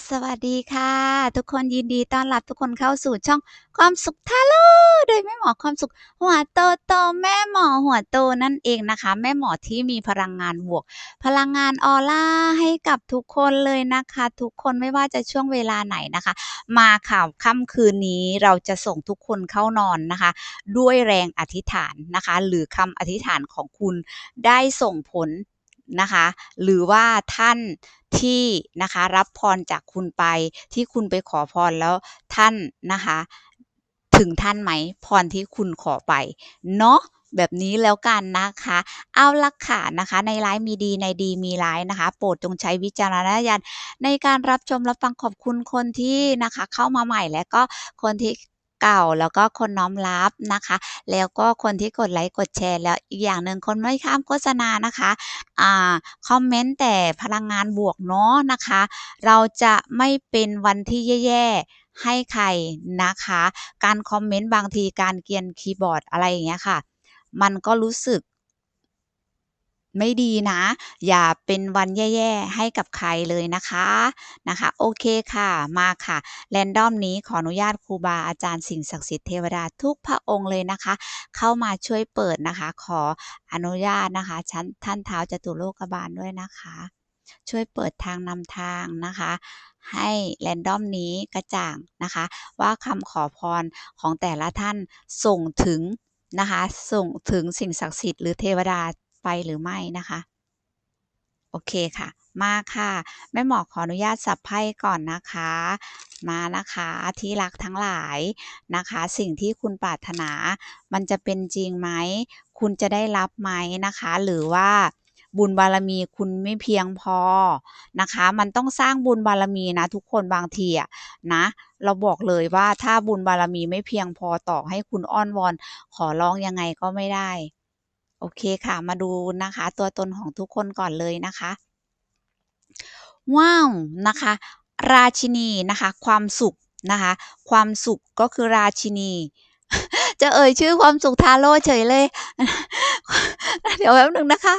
สวัสดีค่ะ ทุกคนยินดีต้อนรับทุกคนเข้าสู่ช่องความสุขทาโร่โดยแม่หมอความสุข หัวโตโตแม่หมอหัวโตนั่นเองนะคะ แม่หมอที่มีพลังงานบวก พลังงานออร่าให้กับทุกคนเลยนะคะ ทุกคนไม่ว่าจะช่วงเวลาไหนนะคะ มาข่าวค่ำคืนนี้เราจะส่งทุกคนเข้านอนนะคะ ด้วยแรงอธิษฐานนะคะ หรือคำอธิษฐานของคุณได้ส่งผลนะคะ หรือว่าท่าน ที่นะคะรับพรจากคุณไปที่คุณไปขอพรแล้วท่านนะคะถึงท่านไหมพรที่คุณขอไปเนาะแบบนี้แล้วกันนะคะ เอาละค่ะนะคะ ในไลฟ์มีดีในดีมีร้ายนะคะ โปรดจงใช้วิจารณญาณในการรับชมรับฟังขอบคุณคนที่นะคะ เข้ามาใหม่และก็คนที่ เก่า แล้วก็คนน้อมรับนะคะ แล้วก็คนที่กดไลค์กดแชร์แล้วอีกอย่างหนึ่งคนไม่ข้ามโฆษณานะคะอ่าคอมเมนต์แต่พลังงานบวกเนาะนะคะ เราจะไม่เป็นวันที่แย่ๆให้ใครนะคะ การคอมเมนต์บางทีการเกียนคีย์บอร์ดอะไรอย่างเงี้ยค่ะ มันก็รู้สึก ไม่ดีนะ อย่าเป็นวันแย่ๆ ให้กับใครเลยนะคะนะคะ โอเคค่ะมาค่ะ แรนดอมนี้ขออนุญาตครูบาอาจารย์สิ่งศักดิ์สิทธิ์เทวดาทุกพระองค์เลยนะคะ เข้ามาช่วยเปิดนะคะ ขออนุญาตนะคะชั้นท่านเท้าจตุโลกบาลด้วยนะคะ ช่วยเปิดทางนำทางนะคะให้แรนดอมนี้กระจ่างนะคะ ว่าคำขอพรของแต่ละท่านส่งถึงนะคะ ส่งถึงสิ่งศักดิ์สิทธิ์หรือเทวดา ไปหรือไม่นะคะโอเคค่ะ มาค่ะ แม่หมอขออนุญาตสับไพ่ก่อนนะคะ มานะคะที่รักทั้งหลายนะคะ สิ่งที่คุณปรารถนา มันจะเป็นจริงไหม คุณจะได้รับไหมนะคะ หรือว่าบุญบารมีคุณไม่เพียงพอนะคะ มันต้องสร้างบุญบารมีนะทุกคนบางทีอะนะ เราบอกเลยว่าถ้าบุญบารมีไม่เพียงพอต่อให้คุณอ้อนวอน ขอร้องยังไงก็ไม่ได้ โอเคค่ะ มาดูนะคะ ตัวตนของทุกคนก่อนเลยนะคะ ว้าวนะคะ ราชินีนะคะ ความสุขนะคะ ความสุขก็คือราชินี จะเอ่ยชื่อความสุขทาโร่เฉยเลย เดี๋ยวแป๊บหนึ่งนะคะ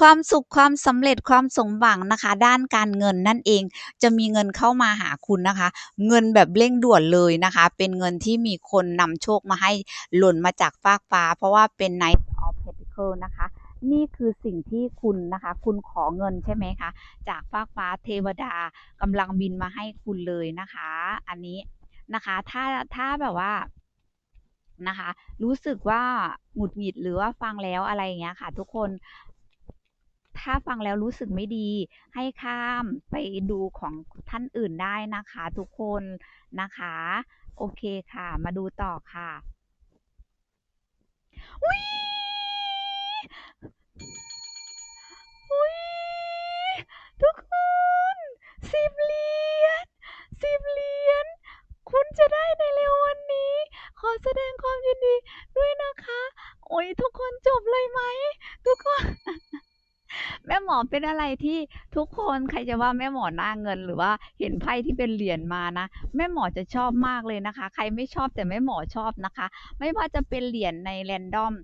ความสุขความสำเร็จความสมหวังนะคะ ด้านการเงินนั่นเองจะมีเงินเข้ามาหาคุณนะคะ เงินแบบเร่งด่วนเลยนะคะ เป็นเงินที่มีคนนำโชคมาให้หล่นมาจากฟากฟ้า เพราะว่าเป็น Knight of Pentacles นะคะ นี่คือสิ่งที่คุณนะคะ คุณขอเงินใช่ไหมคะจากฟากฟ้าเทวดากำลังบินมาให้คุณเลยนะคะ อันนี้นะคะถ้าถ้าแบบว่านะคะ รู้สึกว่าหงุดหงิดหรือว่าฟังแล้วอะไรอย่างเงี้ยค่ะ ทุกคนถ้าฟังแล้วรู้สึกไม่ดี ให้ข้ามไปดูของท่านอื่นได้นะคะ ทุกคนนะคะ โอเคค่ะ มาดูต่อค่ะอุ๊ยอุ๊ยทุกคน สิบเหรียญสิบเหรียญคุณจะได้ในเร็ววันนี้ ขอแสดงความยินดีด้วยนะคะ โอ้ยทุกคนจบเลยไหม ทุกคน แม่หมอเป็นอะไรที่ทุกคนใครจะว่าแม่หมอหน้าเงิน หรือว่าเห็นไพ่ที่เป็นเหรียญมานะแม่หมอจะชอบมากเลยนะคะ ใครไม่ชอบแต่แม่หมอชอบนะคะ ไม่ว่าจะเป็นเหรียญในแรนดอม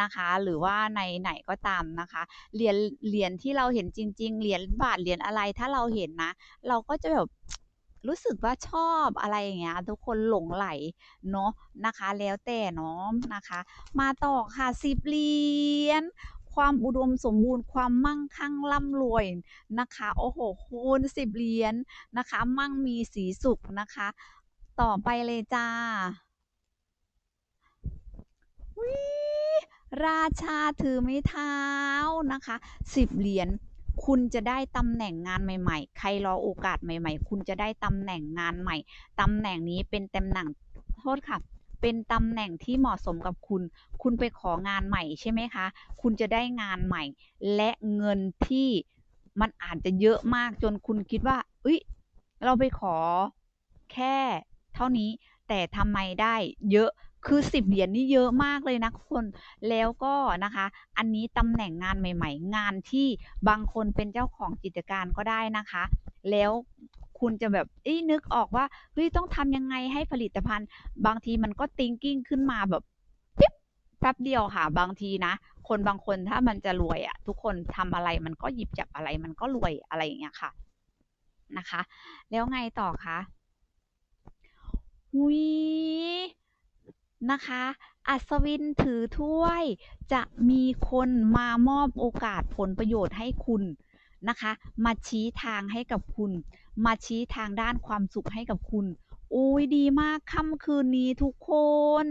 นะคะ หรือว่าในไหนก็ตามนะคะเหรียญเหรียญที่เราเห็นจริง ๆเหรียญบาทเหรียญอะไรถ้าเราเห็นนะ เราก็จะแบบรู้สึกว่าชอบอะไรอย่างเงี้ยทุกคนหลงไหลเนาะนะคะ แล้วแต่เนาะนะคะ มาต่อค่ะสิบเหรียญ ความอุดมสมบูรณ์ความมั่งคั่งร่ำรวยนะคะ โอ้โหคุณสิบเหรียญนะคะ มั่งมีสีสุขนะคะ ต่อไปเลยจ้าวิราชาถือไม้เท้านะคะสิบเหรียญคุณจะได้ตำแหน่งงานใหม่ ๆ ใครรอโอกาสใหม่ ๆ คุณจะได้ตำแหน่งงานใหม่ตำแหน่งนี้เป็นตำแหน่งโทษค่ะ เป็นตำแหน่งที่เหมาะสมกับคุณ คุณไปของานใหม่ใช่ไหมคะ คุณจะได้งานใหม่ และเงินที่มันอาจจะเยอะมากจนคุณคิดว่าเอ้ยเราไปขอแค่เท่านี้ แต่ทำไมได้เยอะคือสิบเหรียญนี่เยอะมากเลยนะทุกคนแล้วก็นะคะ อันนี้ตำแหน่งงานใหม่ ๆ งานที่บางคนเป็นเจ้าของกิจการก็ได้นะคะ แล้ว คุณจะแบบเอ้นึกออกว่าเฮ้ยต้องทำยังไงให้ผลิตภัณฑ์ บางทีมันก็ thinking ขึ้นมาแบบปิ๊บแป๊บเดียวค่ะ บางทีนะ คนบางคนถ้ามันจะรวยอะทุกคนทำอะไรมันก็หยิบจับอะไรมันก็รวยอะไรอย่างเงี้ยค่ะนะคะ แล้วไงต่อคะหุยนะคะ อัศวินถือถ้วย จะมีคนมามอบโอกาสผลประโยชน์ให้คุณ นะคะ มาชี้ทางให้กับคุณ มาชี้ทางด้านความสุขให้กับคุณ อ้ยดีมากค่ำคืนนี้ทุกคน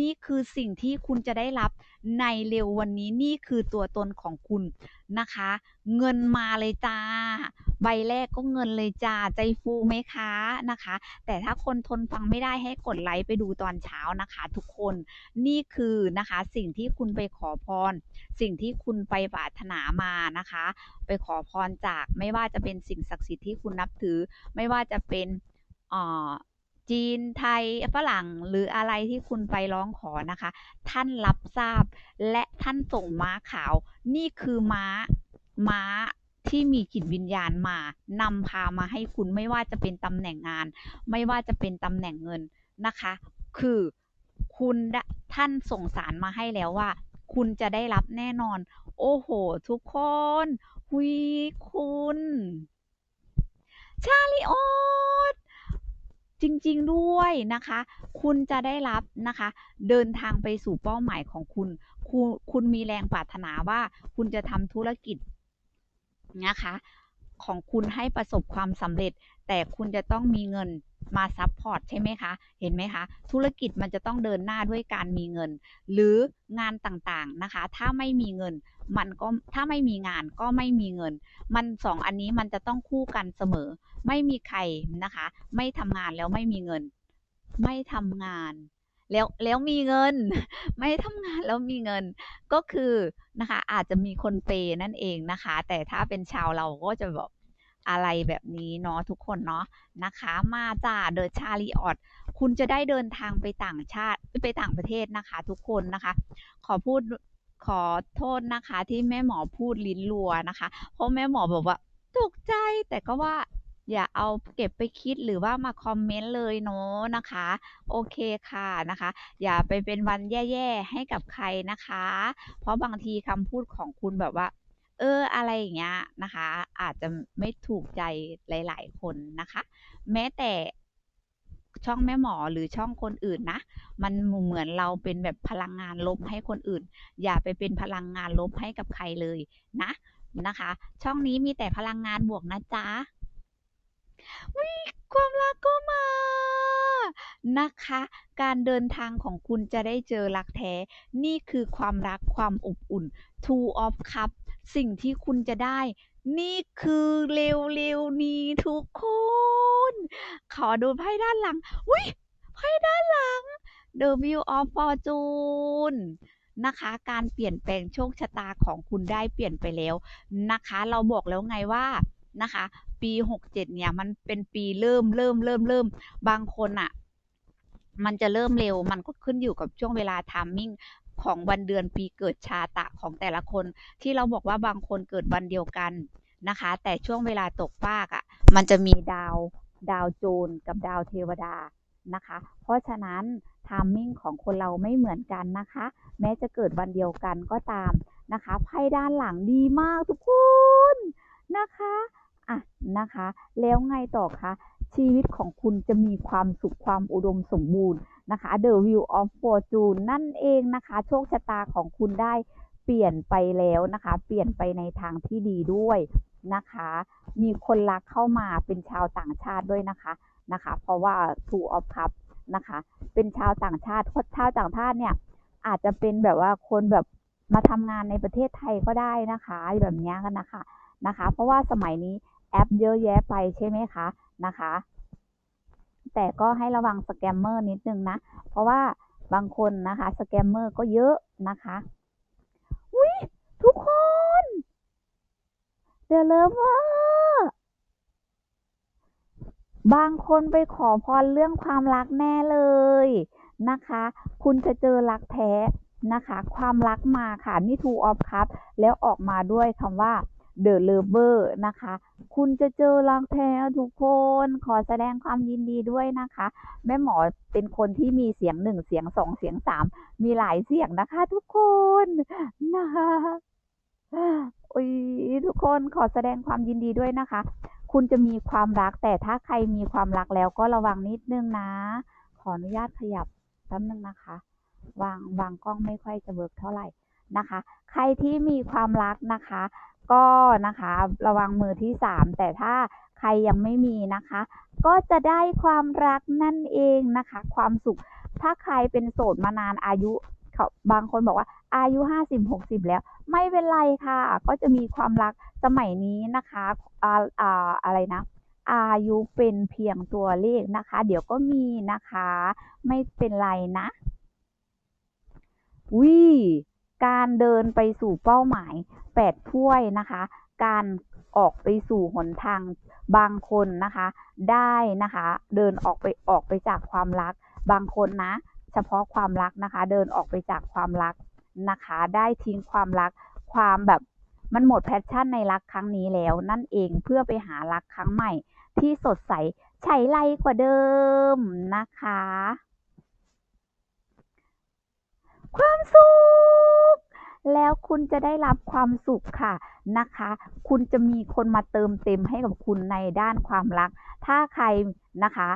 นี่คือสิ่งที่คุณจะได้รับในเร็ววันนี้นี่คือตัวตนของคุณนะคะ เงินมาเลยจ้า ใบแรกก็เงินเลยจ้า ใจฟูไหมคะนะคะ แต่ถ้าคนทนฟังไม่ได้ให้กดไลค์ไปดูตอนเช้านะคะ ทุกคนนี่คือนะคะสิ่งที่คุณไปขอพร สิ่งที่คุณไปปรารถนามานะคะ ไปขอพรจากไม่ว่าจะเป็นสิ่งศักดิ์สิทธิ์ที่คุณนับถือ ไม่ว่าจะเป็นอ่อ จีนไทยฝรั่งหรืออะไรที่คุณไปร้องขอนะคะ ท่านรับทราบและท่านส่งม้าขาว นี่คือม้าม้าที่มีจิตวิญญาณมานำพามาให้คุณไม่ว่าจะเป็นตำแหน่งงาน ไม่ว่าจะเป็นตำแหน่งเงินนะคะ คือคุณท่านส่งสารมาให้แล้วว่า คุณจะได้รับแน่นอน โอ้โห ทุกคนหุยคุณ ชาลิโอต จริง ๆ ด้วยนะคะ คุณจะได้รับนะคะ เดินทางไปสู่เป้าหมายของคุณ คุณคุณมีแรงปรารถนาว่าคุณจะทำธุรกิจนะคะ ของคุณให้ประสบความสำเร็จ แต่คุณจะต้องมีเงินมาซัพพอร์ตใช่ไหมคะ เห็นไหมคะ ธุรกิจมันจะต้องเดินหน้าด้วยการมีเงิน หรืองานต่างๆนะคะ ถ้าไม่มีเงิน มันก็ถ้าไม่มีงานก็ไม่มีเงิน มันสองอันนี้มันจะต้องคู่กันเสมอ ไม่มีใครนะคะ ไม่ทำงานแล้วไม่มีเงิน ไม่ทำงาน แล้วแล้วมีเงิน ไม่ทำงานแล้วมีเงิน ก็คือนะคะอาจจะมีคนเปย์นั่นเองนะคะ แต่ถ้าเป็นชาวเราก็จะแบบอะไรแบบนี้เนาะทุกคนเนาะนะคะ มาจ้าเดอะชาลีออดคุณจะได้เดินทางไปต่างชาติไปต่างประเทศนะคะ ทุกคนนะคะ ขอพูด ขอโทษนะคะที่แม่หมอพูดลิ้นรัวนะคะ เพราะแม่หมอบอกว่าตกใจแต่ก็ว่าอย่าเอาเก็บไปคิดหรือว่ามาคอมเมนต์เลยเนาะนะคะ โอเคค่ะนะคะ อย่าไปเป็นวันแย่ๆให้กับใครนะคะ เพราะบางทีคำพูดของคุณแบบว่า เอออะไรอย่างเงี้ยนะคะ อาจจะไม่ถูกใจหลาย ๆ คนนะคะ แม้แต่ ช่องแม่หมอหรือช่องคนอื่นนะ มันเหมือนเราเป็นแบบพลังงานลบให้คนอื่น อย่าไปเป็นพลังงานลบให้กับใครเลยนะนะคะ ช่องนี้มีแต่พลังงานบวกนะจ๊ะวิความรักก็มานะคะ การเดินทางของคุณจะได้เจอรักแท้ นี่คือความรักความอบอุ่น Two of Cup สิ่งที่คุณจะได้ นี่คือเร็วๆนี้ทุกคน ขอดูไพ่ด้านหลัง อุ้ยไพ่ด้านหลัง The Wheel of Fortune นะคะ การเปลี่ยนแปลงโชคชะตาของคุณได้เปลี่ยนไปแล้วนะคะ เราบอกแล้วไงว่านะคะ ปี 67 เนี่ย มันเป็นปีเริ่มเริ่มเริ่มเริ่มบางคนอะมันจะเริ่มเร็ว มันก็ขึ้นอยู่กับช่วงเวลาทามมิ่ง ของวันเดือนปีเกิดชาตะของแต่ละคน ที่เราบอกว่าบางคนเกิดวันเดียวกันนะคะ แต่ช่วงเวลาตกฟากอะ่ะ มันจะมีดาวดาวโจรกับดาวเทวดานะคะ เพราะฉะนั้นทามมิ่งของคนเราไม่เหมือนกันนะคะ แม้จะเกิดวันเดียวกันก็ตามนะคะไพ่ด้านหลังดีมากทุกคนนะคะอะนะคะ แล้วไงต่อคะชีวิตของคุณจะมีความสุขความอุดมสมบูรณ์ นะคะ The Wheel of Fortune นั่นเองนะคะ โชคชะตาของคุณได้เปลี่ยนไปแล้วนะคะ เปลี่ยนไปในทางที่ดีด้วยนะคะ มีคนรักเข้ามาเป็นชาวต่างชาติด้วยนะคะนะคะ เพราะว่า Two of Cups นะคะ เป็นชาวต่างชาติชาวต่างชาติเนี่ยอาจจะเป็นแบบว่าคนแบบมาทำงานในประเทศไทยก็ได้นะคะแบบนี้กันนะคะนะคะ เพราะว่าสมัยนี้แอปเยอะแยะไปใช่ไหมคะนะคะ แต่ก็ให้ระวังสแกมเมอร์นิดนึงนะ เพราะว่าบางคนนะคะ สแกมเมอร์ก็เยอะนะคะอุ้ยทุกคนเดลเวอร์บางคนไปขอพรเรื่องความรักแน่เลยนะคะ คุณจะเจอรักแท้นะคะ ความรักมาค่ะ นี่ Two of Cups แล้วออกมาด้วยคำว่า The Lover นะคะ คุณจะเจอรักแท้ทุกคน ขอแสดงความยินดีด้วยนะคะ แม่หมอเป็นคนที่มีเสียงหนึ่งเสียงสองเสียงสามมีหลายเสียงนะคะทุกคนนะคะอุ้ยทุกคนขอแสดงความยินดีด้วยนะคะ คุณจะมีความรักแต่ถ้าใครมีความรักแล้วก็ระวังนิดนึงนะ ขออนุญาตขยับแป๊บนึงนะคะ วางวางกล้องไม่ค่อยจะเวิกเท่าไหร่นะคะ ใครที่มีความรักนะคะ ก็นะคะระวังมือที่สามแต่ถ้าใครยังไม่มีนะคะ ก็จะได้ความรักนั่นเองนะคะ ความสุข ถ้าใครเป็นโสดมานานอายุเขาบางคนบอกว่าอายุห้าสิบหกสิบแล้ว ไม่เป็นไรค่ะ ก็จะมีความรักสมัยนี้นะคะอ่าอ่าอะไรนะ อายุเป็นเพียงตัวเลขนะคะ เดี๋ยวก็มีนะคะ ไม่เป็นไรนะวิ การเดินไปสู่เป้าหมายแปดถ้วยนะคะ การออกไปสู่หนทางบางคนนะคะ ได้นะคะ เดินออกไปออกไปจากความรัก บางคนนะ เฉพาะความรักนะคะ เดินออกไปจากความรักนะคะ ได้ทิ้งความรัก ความแบบมันหมดแพชชั่นในรักครั้งนี้แล้วนั่นเองเพื่อไปหารักครั้งใหม่ ที่สดใสใช้ไรกว่าเดิมนะคะ ความสุข แล้วคุณจะได้รับความสุขค่ะนะคะ คุณจะมีคนมาเติมเต็มให้กับคุณในด้านความรัก ถ้าใครนะคะ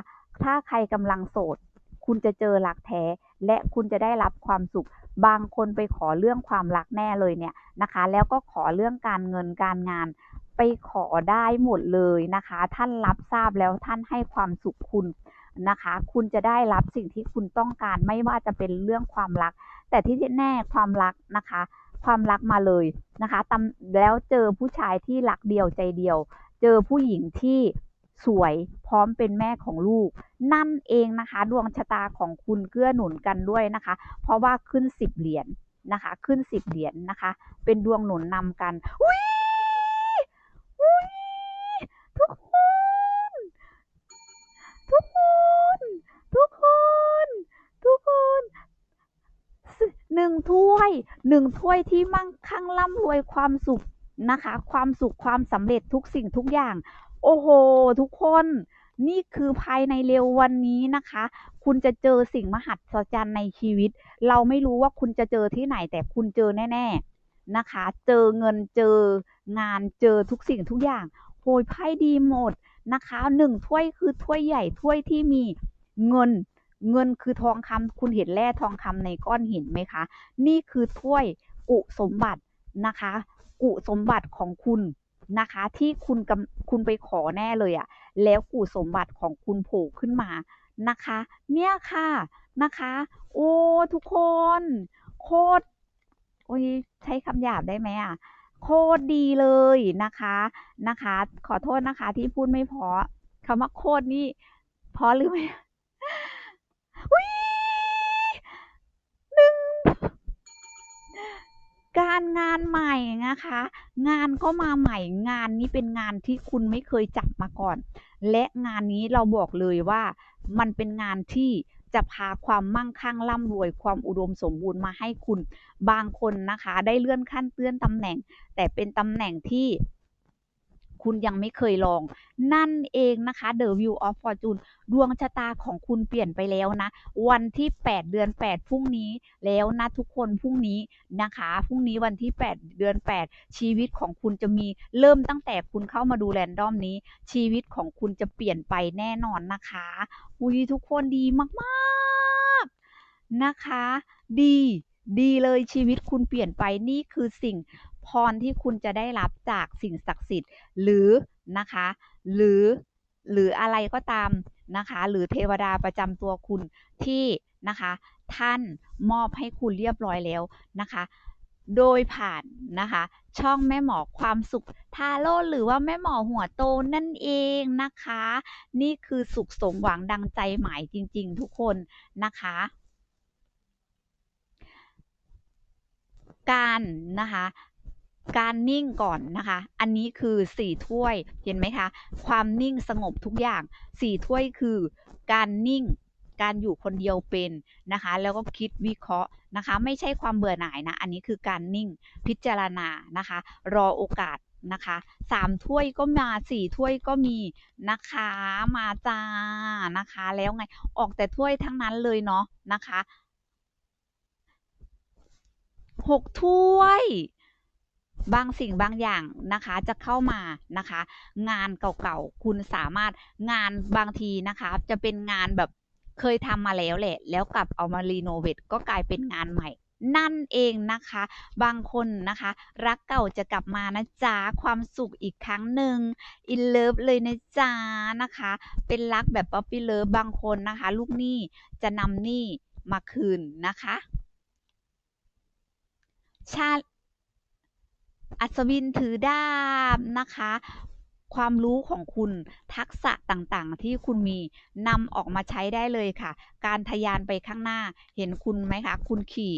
ถ้าใครกำลังโสด คุณจะเจอรักแท้ และคุณจะได้รับความสุขบางคนไปขอเรื่องความรักแน่เลยเนี่ยนะคะ แล้วก็ขอเรื่องการเงินการงาน ไปขอได้หมดเลยนะคะ ท่านรับทราบแล้วท่านให้ความสุขคุณนะคะ คุณจะได้รับสิ่งที่คุณต้องการไม่ว่าจะเป็นเรื่องความรัก แต่ที่แน่ความรักนะคะ ความรักมาเลยนะคะตำแล้วเจอผู้ชายที่รักเดียวใจเดียว เจอผู้หญิงที่สวยพร้อมเป็นแม่ของลูก นั่นเองนะคะ ดวงชะตาของคุณเกื้อหนุนกันด้วยนะคะ เพราะว่าขึ้นสิบเหรียญนะคะ ขึ้นสิบเหรียญนะคะ เป็นดวงหนุนนำกันอุ้ยอุ้ยทุกคน ทุกคนทุกคน ทุกคนสิ หนึ่งถ้วยหนึ่งถ้วยที่มั่งคั่งร่ำรวยความสุขนะคะ ความสุขความสำเร็จทุกสิ่งทุกอย่าง โอ้โห ทุกคนนี่คือภายในเร็ววันนี้นะคะ คุณจะเจอสิ่งมหัศจรรย์ในชีวิต เราไม่รู้ว่าคุณจะเจอที่ไหนแต่คุณเจอแน่ ๆนะคะ เจอเงินเจองานเจอทุกสิ่งทุกอย่างโหยไพ่ดีหมดนะคะหนึ่งถ้วยคือถ้วยใหญ่ถ้วยที่มีเงิน เงินคือทองคำคุณเห็นแร่ทองคำในก้อนหินไหมคะ นี่คือถ้วยกุสมบัตินะคะ กุสมบัติของคุณนะคะ ที่คุณกำคุณไปขอแน่เลยอะ่ะแล้วกุสมบัติของคุณโผล่ขึ้นมานะคะ เนี่ยค่ะนะคะ โอ้ทุกคน โคตรโอ้ยใช้คำหยาบได้ไหมอะโคตรดีเลยนะคะนะคะ ขอโทษนะคะที่พูดไม่เพอคำว่าโคตรนี่เพอหรือไม่ อุ๊ยหนึ่ง การงานใหม่นะคะ งานก็มาใหม่งานนี้เป็นงานที่คุณไม่เคยจับมาก่อน และงานนี้เราบอกเลยว่ามันเป็นงานที่จะพาความมั่งคั่งร่ำรวยความอุดมสมบูรณ์มาให้คุณ บางคนนะคะ ได้เลื่อนขั้นเลื่อนตำแหน่ง แต่เป็นตำแหน่งที่ คุณยังไม่เคยลอง นั่นเองนะคะ The View of Fortune ดวงชะตาของคุณเปลี่ยนไปแล้วนะ วันที่ 8 เดือน 8 พรุ่งนี้แล้วนะทุกคนพรุ่งนี้นะคะ พรุ่งนี้วันที่ 8 เดือน 8 ชีวิตของคุณจะมีเริ่มตั้งแต่คุณเข้ามาดูแรนดอมนี้ ชีวิตของคุณจะเปลี่ยนไปแน่นอนนะคะอุ้ยทุกคนดีมากๆนะคะ ดีดีเลยชีวิตคุณเปลี่ยนไปนี่คือสิ่ง พรที่คุณจะได้รับจากสิ่งศักดิ์สิทธิ์ หรือนะคะ หรือหรืออะไรก็ตามนะคะ หรือเทวดาประจำตัวคุณที่นะคะ ท่านมอบให้คุณเรียบร้อยแล้วนะคะ โดยผ่านนะคะ ช่องแม่หมอความสุขทาโร่หรือว่าแม่หมอหัวโตนั่นเองนะคะ นี่คือสุขสมหวังดังใจหมายจริง ๆ ทุกคนนะคะการนะคะ การนิ่งก่อนนะคะ อันนี้คือสี่ถ้วย เห็นไหมคะ ความนิ่งสงบทุกอย่างสี่ถ้วยคือการนิ่ง การอยู่คนเดียวเป็นนะคะ แล้วก็คิดวิเคราะห์นะคะ ไม่ใช่ความเบื่อหน่ายนะ อันนี้คือการนิ่งพิจารณานะคะ รอโอกาสนะคะสามถ้วยก็มาสี่ถ้วยก็มีนะคะมาจ้านะคะ แล้วไงออกแต่ถ้วยทั้งนั้นเลยเนาะนะคะหกถ้วย บางสิ่งบางอย่างนะคะจะเข้ามานะคะ งานเก่าๆคุณสามารถงานบางทีนะคะ จะเป็นงานแบบเคยทำมาแล้วแหละ แล้วกลับเอามารีโนเวทก็กลายเป็นงานใหม่นั่นเองนะคะ บางคนนะคะ รักเก่าจะกลับมานะจ๊ะ ความสุขอีกครั้งหนึ่งอินเลิฟเลยนะจ๊ะนะคะ เป็นรักแบบป๊อปปี้เลิฟบางคนนะคะ ลูกหนี้จะนำหนี้มาคืนนะคะชา อัศวินถือดาบนะคะ ความรู้ของคุณทักษะต่างๆ ที่คุณมีนำออกมาใช้ได้เลยค่ะ การทะยานไปข้างหน้าเห็นคุณไหมคะ คุณขี่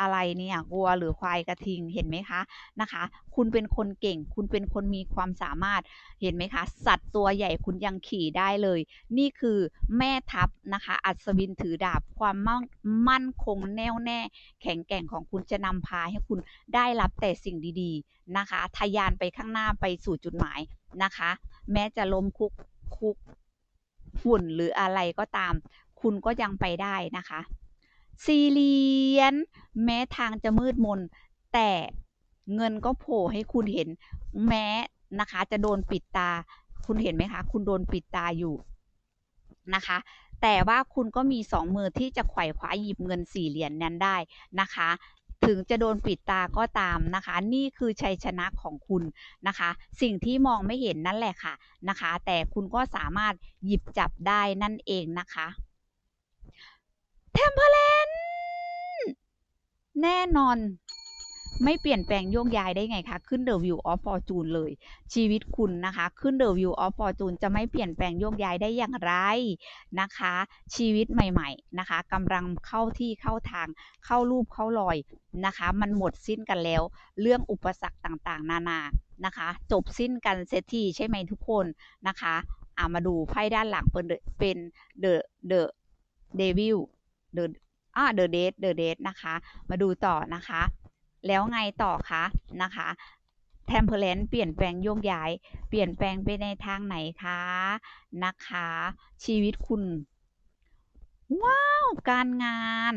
อะไรเนี่ยวัวหรือควายกระทิงเห็นไหมคะนะคะ คุณเป็นคนเก่ง คุณเป็นคนมีความสามารถเห็นไหมคะ สัตว์ตัวใหญ่คุณยังขี่ได้เลย นี่คือแม่ทัพนะคะ อัศวินถือดาบความมั่นมั่นคงแน่วแน่ แข็งแกร่งของคุณจะนำพาให้คุณได้รับแต่สิ่งดีๆนะคะทะยานไปข้างหน้าไปสู่จุดหมายนะคะ แม้จะล้มคุกคุกฝุ่นหรืออะไรก็ตาม คุณก็ยังไปได้นะคะ สี่เหรียญแม้ทางจะมืดมน แต่เงินก็โผล่ให้คุณเห็น แม้นะคะ จะโดนปิดตา คุณเห็นไหมคะ คุณโดนปิดตาอยู่นะคะ แต่ว่าคุณก็มีสองมือที่จะไขว่คว้าหยิบเงินสี่เหรียญนนั้นได้นะคะ ถึงจะโดนปิดตาก็ตามนะคะ นี่คือชัยชนะของคุณนะคะ สิ่งที่มองไม่เห็นนั่นแหละค่ะนะคะ แต่คุณก็สามารถหยิบจับได้นั่นเองนะคะเทมเพล แน่นอนไม่เปลี่ยนแปลงโยกย้ายได้ไงคะ ขึ้น The View of Fortune เลย ชีวิตคุณนะคะ ขึ้น The View of Fortune จะไม่เปลี่ยนแปลงโยกย้ายได้อย่างไรนะคะ ชีวิตใหม่ๆนะคะกำลังเข้าที่เข้าทางเข้ารูปเข้ารอยนะคะ มันหมดสิ้นกันแล้ว เรื่องอุปสรรคต่างๆ นานานะคะ จบสิ้นกันเซตทีใช่ไหมทุกคนนะคะอามาดูไพ่ด้านหลังเป็นเป็น The The Devil The อ่ อ่า The Date The Date นะคะ มาดูต่อนะคะ แล้วไงต่อคะนะคะ Temperance เปลี่ยนแปลงโยกย้าย เปลี่ยนแปลงไปในทางไหนคะนะคะ ชีวิตคุณว้าว การงาน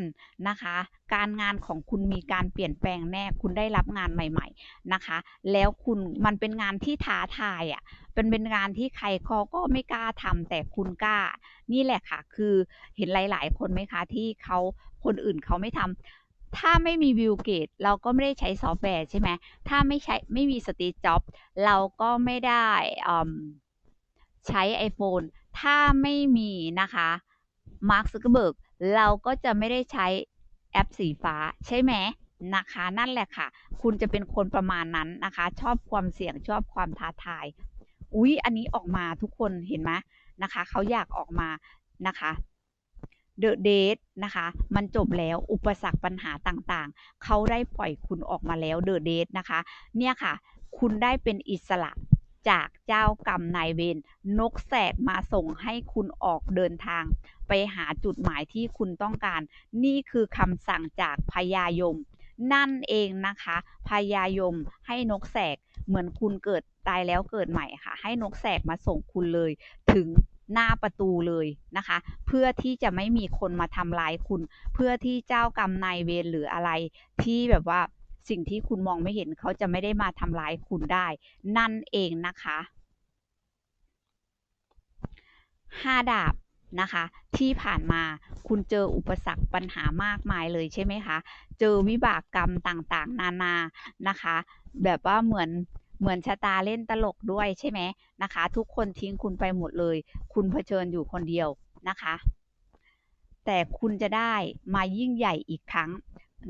นะคะ การงานของคุณมีการเปลี่ยนแปลงแน่ คุณได้รับงานใหม่ ๆ นะคะ แล้วคุณมันเป็นงานที่ท้าทายอะ่ะ เป็นเป็นงานที่ใครเขาก็ไม่กล้าทำแต่คุณกล้า นี่แหละค่ะ คือเห็นหลาย ๆ คนไหมคะที่เขาคนอื่นเขาไม่ทำถ้าไม่มีวิวเกตเราก็ไม่ได้ใช้ซอฟต์แวร์ใช่ไหมถ้าไม่ใช้ไม่มีสตีจ็อบเราก็ไม่ได้ใช้ iPhone ถ้าไม่มีนะคะมาร์คซักเกอร์เบิร์กเราก็จะไม่ได้ใช้แอปสีฟ้าใช่ไหมนะคะ นั่นแหละค่ะ คุณจะเป็นคนประมาณนั้นนะคะ ชอบความเสี่ยงชอบความท้าทาย อุ๊ย อันนี้ออกมาทุกคนเห็นไหมนะคะ เขาอยากออกมานะคะเดอะเดทนะคะ มันจบแล้วอุปสรรคปัญหาต่างๆ เขาได้ปล่อยคุณออกมาแล้วเดอะเดทนะคะ เนี่ยค่ะ คุณได้เป็นอิสระจากเจ้ากรรมนายเวรนกแสกมาส่งให้คุณออกเดินทาง ไปหาจุดหมายที่คุณต้องการ นี่คือคำสั่งจากพญายม นั่นเองนะคะพญายมให้นกแสก เหมือนคุณเกิดตายแล้วเกิดใหม่ค่ะ ให้นกแสกมาส่งคุณเลย ถึงหน้าประตูเลยนะคะ เพื่อที่จะไม่มีคนมาทำร้ายคุณ เพื่อที่เจ้ากรรมนายเวรหรืออะไร ที่แบบว่าสิ่งที่คุณมองไม่เห็นเขาจะไม่ได้มาทำร้ายคุณได้ นั่นเองนะคะห้าดาบนะคะ ที่ผ่านมาคุณเจออุปสรรคปัญหามากมายเลยใช่ไหมคะ เจอวิบากกรรมต่างๆ นานานะคะ แบบว่าเหมือนเหมือนชะตาเล่นตลกด้วยใช่ไหมนะคะ ทุกคนทิ้งคุณไปหมดเลย คุณเผชิญอยู่คนเดียวนะคะ แต่คุณจะได้มายิ่งใหญ่อีกครั้ง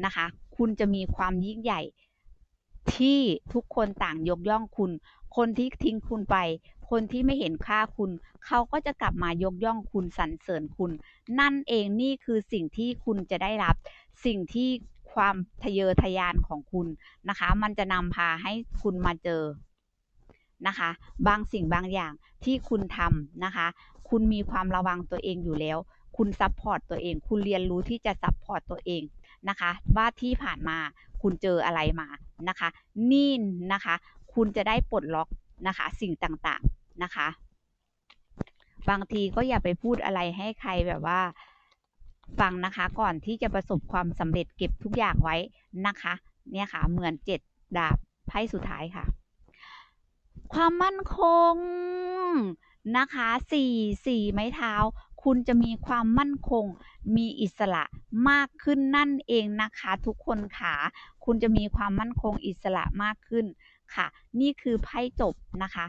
นะคะ คุณจะมีความยิ่งใหญ่ที่ทุกคนต่างยกย่องคุณ คนที่ทิ้งคุณไป คนที่ไม่เห็นค่าคุณ เขาก็จะกลับมายกย่องคุณสรรเสริญคุณ นั่นเองนี่คือสิ่งที่คุณจะได้รับ สิ่งที่ ความทะเยอทะยานของคุณนะคะ มันจะนำพาให้คุณมาเจอนะคะ บางสิ่งบางอย่างที่คุณทำนะคะ คุณมีความระวังตัวเองอยู่แล้ว คุณซัพพอร์ตตัวเอง คุณเรียนรู้ที่จะซัพพอร์ตตัวเองนะคะว่าที่ผ่านมาคุณเจออะไรมานะคะ นี่นะคะ คุณจะได้ปลดล็อกนะคะ สิ่งต่างๆนะคะ บางทีก็อย่าไปพูดอะไรให้ใครแบบว่า ฟังนะคะก่อนที่จะประสบความสำเร็จเก็บทุกอย่างไว้นะคะ เนี่ยค่ะ เหมือนเจ็ดดาบไพ่สุดท้ายค่ะ ความมั่นคงนะคะสี่สี่ไม้เท้า คุณจะมีความมั่นคง มีอิสระมากขึ้นนั่นเองนะคะ ทุกคนค่ะคุณจะมีความมั่นคงอิสระมากขึ้นค่ะ นี่คือไพ่จบนะคะ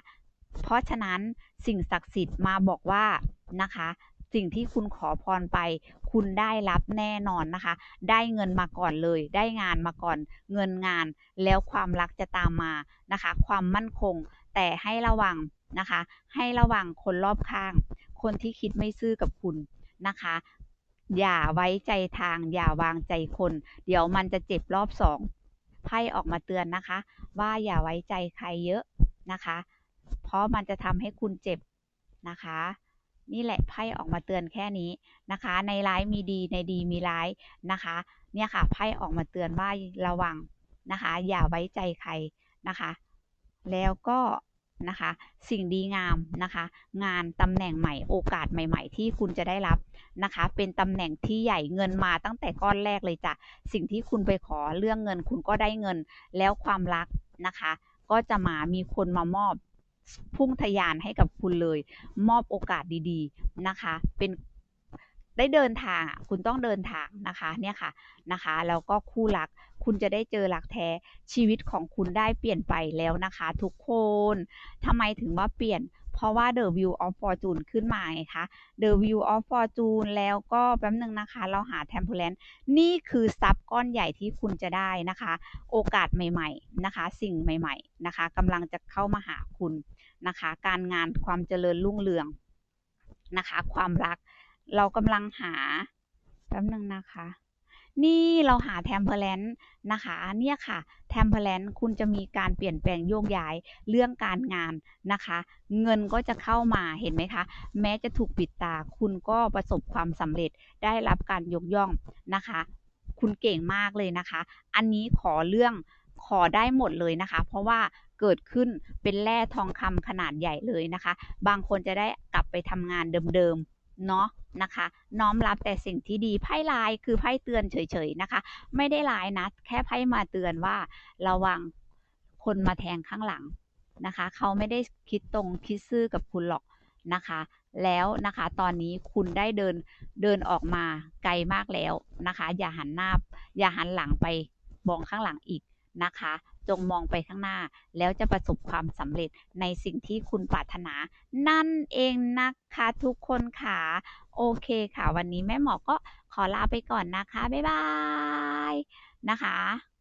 เพราะฉะนั้นสิ่งศักดิ์สิทธิ์มาบอกว่านะคะ สิ่งที่คุณขอพรไป คุณได้รับแน่นอนนะคะ ได้เงินมาก่อนเลย ได้งานมาก่อนเงินงาน แล้วความรักจะตามมานะคะ ความมั่นคง แต่ให้ระวังนะคะ ให้ระวังคนรอบข้าง คนที่คิดไม่ซื่อกับคุณนะคะอย่าไว้ใจทาง อย่าวางใจคน เดี๋ยวมันจะเจ็บรอบสองไพ่ออกมาเตือนนะคะ ว่าอย่าไว้ใจใครเยอะนะคะ เพราะมันจะทำให้คุณเจ็บนะคะ นี่แหละไพ่ออกมาเตือนแค่นี้นะคะ ในร้ายมีดีในดีมีร้ายนะคะ เนี่ยค่ะไพ่ออกมาเตือนว่าระวังนะคะ อย่าไว้ใจใครนะคะ แล้วก็นะคะสิ่งดีงามนะคะ งานตำแหน่งใหม่โอกาสใหม่ ๆ ที่คุณจะได้รับนะคะ เป็นตำแหน่งที่ใหญ่เงินมาตั้งแต่ก้อนแรกเลยจ้ะสิ่งที่คุณไปขอเรื่องเงินคุณก็ได้เงินแล้วความรักนะคะ ก็จะมามีคนมามอบ พุ่งทยานให้กับคุณเลย มอบโอกาสดีๆนะคะ เป็นได้เดินทางอะคุณต้องเดินทางนะคะเนี่ยค่ะนะคะแล้วก็คู่รักคุณจะได้เจอรักแท้ชีวิตของคุณได้เปลี่ยนไปแล้วนะคะ ทุกคนทำไมถึงว่าเปลี่ยน เพราะว่า The View of Fortune ขึ้นมาไงคะ The View of Fortune แล้วก็แป๊บนึงนะคะ เราหา Temperance นี่คือทรัพย์ก้อนใหญ่ที่คุณจะได้นะคะ โอกาสใหม่ ๆนะคะ สิ่งใหม่ ๆนะคะกำลังจะเข้ามาหาคุณ นะคะ การงานความเจริญรุ่งเรืองนะคะ ความรักเรากำลังหาแป๊บนึงนะคะ นี่เราหาแทมเพลนนะคะ เนี่ยค่ะแทมเพลนคุณจะมีการเปลี่ยนแปลงโยกย้ายเรื่องการงานนะคะ เงินก็จะเข้ามาเห็นไหมคะ แม้จะถูกปิดตา คุณก็ประสบความสำเร็จได้รับการยกย่องนะคะ คุณเก่งมากเลยนะคะ อันนี้ขอเรื่อง ขอได้หมดเลยนะคะ เพราะว่าเกิดขึ้นเป็นแร่ทองคำขนาดใหญ่เลยนะคะ บางคนจะได้กลับไปทำงานเดิมๆเนาะนะคะ น้อมรับแต่สิ่งที่ดีไพ่ลายคือไพ่เตือนเฉยๆนะคะ ไม่ได้ลายนะ แค่ไพ่มาเตือนว่าระวังคนมาแทงข้างหลังนะคะ เขาไม่ได้คิดตรงคิดซื่อกับคุณหรอกนะคะ แล้วนะคะตอนนี้คุณได้เดินเดินออกมาไกลมากแล้วนะคะ อย่าหันหน้าอย่าหันหลังไปมองข้างหลังอีก นะคะ จงมองไปข้างหน้า แล้วจะประสบความสำเร็จในสิ่งที่คุณปรารถนา นั่นเองนะคะทุกคนค่ะ โอเคค่ะ วันนี้แม่หมอก็ขอลาไปก่อนนะคะ บ๊ายบายนะคะ